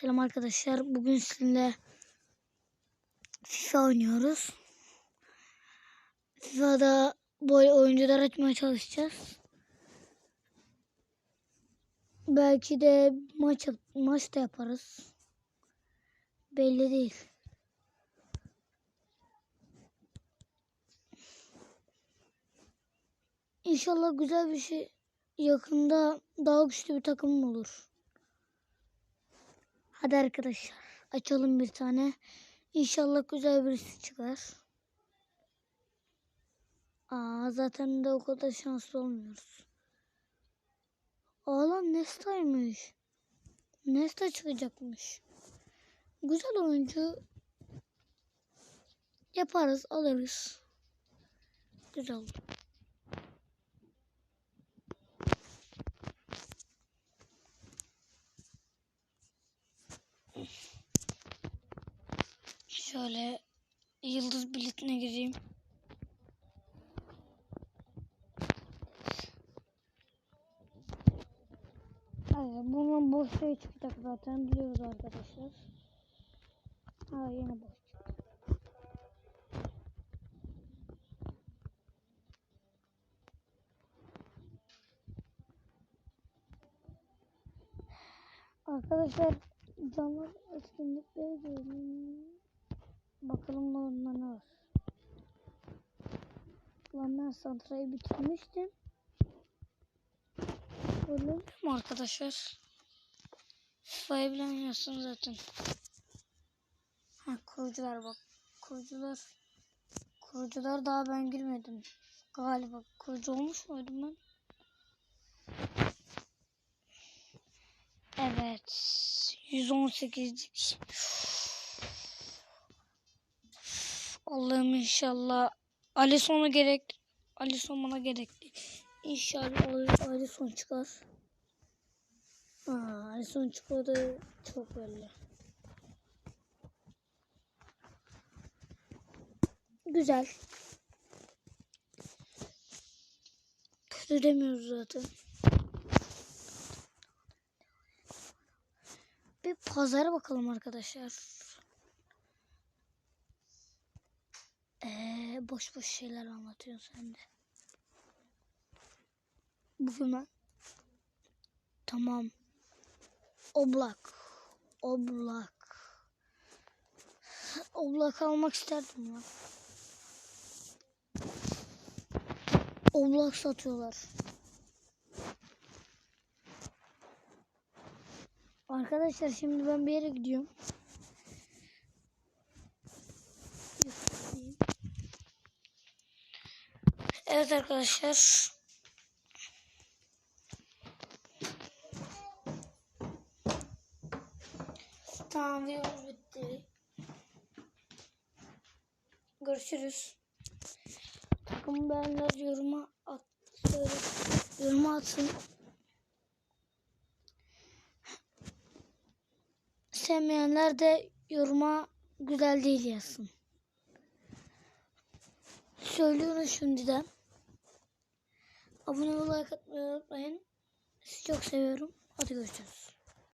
Selam arkadaşlar. Bugün sizinle FIFA oynuyoruz. FIFA'da böyle oyuncular açmaya çalışacağız. Belki de maç maç da yaparız. Belli değil. İnşallah güzel bir şey yakında daha güçlü bir takımım olur. Hadi arkadaşlar açalım bir tane. İnşallah güzel birisi çıkar. Aa zaten de o kadar şanslı olmuyoruz. Aa lan Nesta'ymış. Nesta çıkacakmış. Güzel oyuncu yaparız alırız. Güzel olur. Şöyle yıldız biletine gireyim. Evet, bunun boş şey çıkacak zaten biliyoruz arkadaşlar. Ha yine boş çıktı. Arkadaşlar canlı etkinlikleri diyelim. Bakalım ne var. Lan ben santrayı bitirmiştim. Öyle mi arkadaşlar? FIFA'yı zaten. Ha kurucular bak. Kurucular. Kurucular daha ben girmedim. Galiba kurucu olmuş muydum ben? Evet. 118'lik. Allah'ım inşallah. Alisson'a gerek. Alisson bana gerekli. İnşallah Ali- Alisson çıkar. Aa, Alisson çıkmadı. Çok belli. Güzel. Kötü demiyoruz zaten. Bir pazara bakalım arkadaşlar. Ee, boş boş şeyler anlatıyorsun sen de. Bugün ben. Tamam. Oblak. Oblak. Oblak almak isterdim ya. Oblak satıyorlar. Arkadaşlar şimdi ben bir yere gidiyorum. Evet arkadaşlar. Tamam videomuz bitti. Görüşürüz. Takım beğenler yoruma at, yoruma atın. Sevmeyenler de yoruma güzel değil yazsın. Söylüyorum şimdiden. Abone like atmayı unutmayın. Sizi çok seviyorum. Hadi görüşürüz.